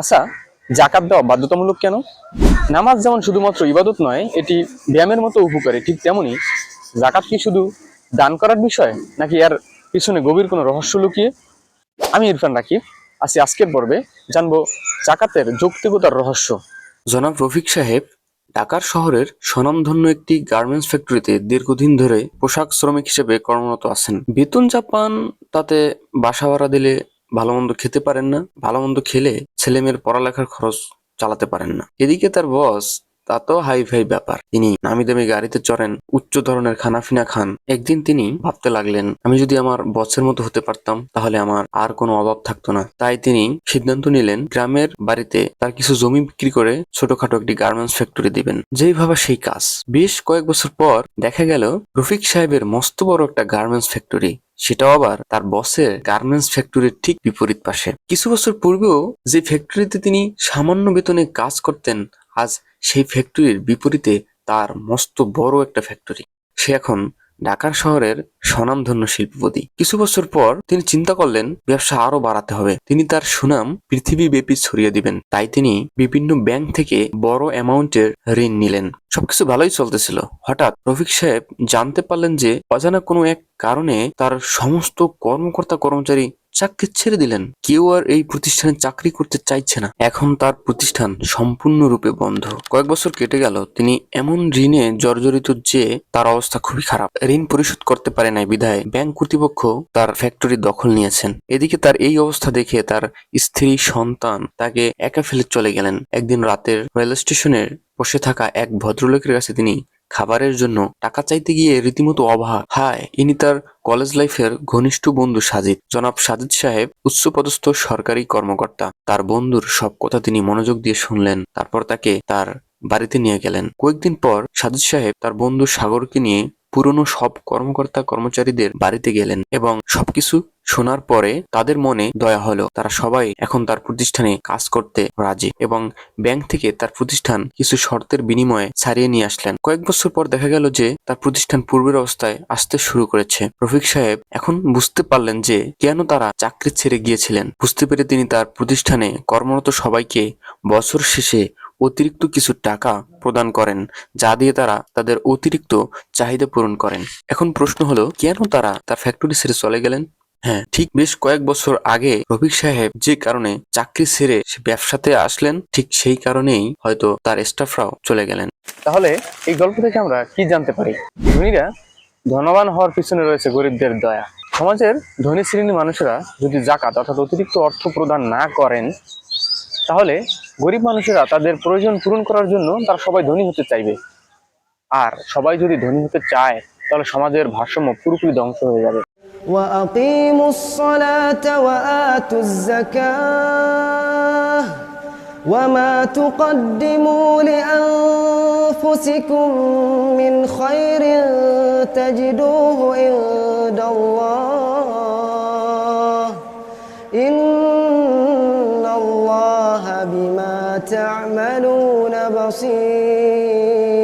আচ্ছা জাকাত দেওয়া বাধ্যতামূলক কেন? নামাজ যেমন শুধুমাত্র ইবাদত নয়, এটি ব্যায়ামের মতো উপকারী, ঠিক তেমনি জাকাত কি শুধু দান করার বিষয়, নাকি এর পিছনে গভীর কোনো রহস্য লুকিয়ে? আমি ইরফান রাকিব, আছি আজকের পর্বে, জানব জাকাতের যৌক্তিকতার রহস্য। জনাব রফিক সাহেব, ঢাকার শহরের স্বনামধন্য একটি গার্মেন্টস ফ্যাক্টরিতে দীর্ঘদিন ধরে পোশাক শ্রমিক হিসেবে কর্মরত আছেন। বেতন যা পান তাতে বাসা ভাড়া দিলে ভালো মন্দ খেতে পারেন না ভালো মন্দ খেলে ছেলে মেয়ের পড়ালেখার খরচ চালাতে পারেন না। এদিকে তার বস, তা তো হাই ফাই ব্যাপার। তিনি নামি দামি গাড়িতে চড়েন, উচ্চ ধরনের খানাফিনা খান। একদিন তিনি ভাবতে লাগলেন, আমি যদি আমার বসের মতো হতে পারতাম, তাহলে আমার আর কোনো অভাব থাকতো না। তাই তিনি সিদ্ধান্ত নিলেন, গ্রামের বাড়িতে তার কিছু জমি বিক্রি করে ছোটখাটো একটি গার্মেন্টস ফ্যাক্টরি দিবেন। যেইভাবে সেই কাজ। বেশ কয়েক বছর পর দেখা গেল, রফিক সাহেবের মস্ত বড় একটা গার্মেন্টস ফ্যাক্টরি। সেটাও আবার তার বসের গার্মেন্টস ফ্যাক্টরির ঠিক বিপরীত পাশে। কিছু বছর পূর্বেও যে ফ্যাক্টরিতে তিনি সামান্য বেতনে কাজ করতেন, আজ সেই ফ্যাক্টরির বিপরীতে তার মস্ত বড় একটা ফ্যাক্টরি সে এখন ঢাকার শহরের স্বনামধন্য শিল্পপতি। কিছু বছর পর তিনি চিন্তা করলেন, ব্যবসা আরও বাড়াতে হবে। তিনি তার সুনাম পৃথিবী ব্যাপী ছড়িয়ে দিবেন। তাই তিনি বিভিন্ন ব্যাংক থেকে বড় অ্যামাউন্টের ঋণ নিলেন। সবকিছু ভালোই চলতেছিল। হঠাৎ রফিক সাহেব জানতে পারলেন যে, অজানা কোনো এক কারণে তার সমস্ত কর্মকর্তা কর্মচারী চাকরি ছেড়ে দিলেন। কেউ আর এই প্রতিষ্ঠানে চাকরি করতে চাইছে না। এখন তার প্রতিষ্ঠান সম্পূর্ণরূপে বন্ধ। কয়েক বছর কেটে গেল। তিনি এমন ঋণে জর্জরিত যে তার অবস্থা খুবই খারাপ। ঋণ পরিশোধ করতে পারে নাই বিধায় ব্যাংক কর্তৃপক্ষ তার ফ্যাক্টরি দখল নিয়েছেন। এদিকে তার এই অবস্থা দেখে তার স্ত্রী সন্তান তাকে একা ফেলে চলে গেলেন। একদিন রাতের রেল স্টেশনের বসে থাকা এক ভদ্রলোকের কাছে তিনি খাবারের জন্য টাকা চাইতে গিয়ে রীতিমতো অবাক হায়, ইনি তার কলেজ লাইফের ঘনিষ্ঠ বন্ধু সাজিদ। জনাব সাজিদ সাহেব উচ্চপদস্থ সরকারি কর্মকর্তা। তার বন্ধুর সব কথা তিনি মনোযোগ দিয়ে শুনলেন। তারপর তাকে তার বাড়িতে নিয়ে গেলেন। কয়েকদিন পর সাজিদ সাহেব তার বন্ধু সাগরকে নিয়ে পুরনো সব কর্মকর্তা কর্মচারীদের বাড়িতে গেলেন এবং সবকিছু শোনার পরে তাদের মনে দয়া হলো। তারা সবাই এখন তার প্রতিষ্ঠানে কাজ করতে রাজি এবং ব্যাংক থেকে তার প্রতিষ্ঠান কিছু শর্তের বিনিময়ে ছাড়িয়ে নিয়ে আসলেন। কয়েক বছর পর দেখা গেল যে তার প্রতিষ্ঠান পূর্বের অবস্থায় আসতে শুরু করেছে। রফিক সাহেব এখন বুঝতে পারলেন যে কেন তারা চাকরি ছেড়ে গিয়েছিলেন। বুঝতে পেরে তিনি তার প্রতিষ্ঠানে কর্মরত সবাইকে বছর শেষে অতিরিক্ত কিছু টাকা প্রদান করেন, যা দিয়ে তারা তাদের অতিরিক্ত চাহিদা পূরণ করেন। এখন প্রশ্ন হলো, কেন তারা তার ফ্যাক্টরি ছেড়ে চলে গেলেন? হ্যাঁ ঠিক বেশ কয়েক বছর আগে রফিক সাহেব যে কারণে চাকরি ছেড়ে সে ব্যবসাতে আসলেন, ঠিক সেই কারণেই হয়তো তার স্টাফরাও চলে গেলেন। তাহলে এই গল্প থেকে আমরা কি জানতে পারি? ধনীরা ধনবান হওয়ার পিছনে রয়েছে গরিবদের দয়া। সমাজের ধনী শ্রেণির মানুষেরা যদি জাকাত অর্থাৎ অতিরিক্ত অর্থ প্রদান না করেন, তাহলে গরিব মানুষেরা তাদের প্রয়োজন পূরণ করার জন্য তারা সবাই ধনী হতে চাইবে। আর সবাই যদি ধনী হতে চায়, তাহলে সমাজের ভারসাম্য পুরোপুরি ধ্বংস হয়ে যাবে। وأقيموا الصلاة وآتوا الزكاة وما تقدموا لأنفسكم من خير تجدوه عند الله إن الله بما تعملون بصير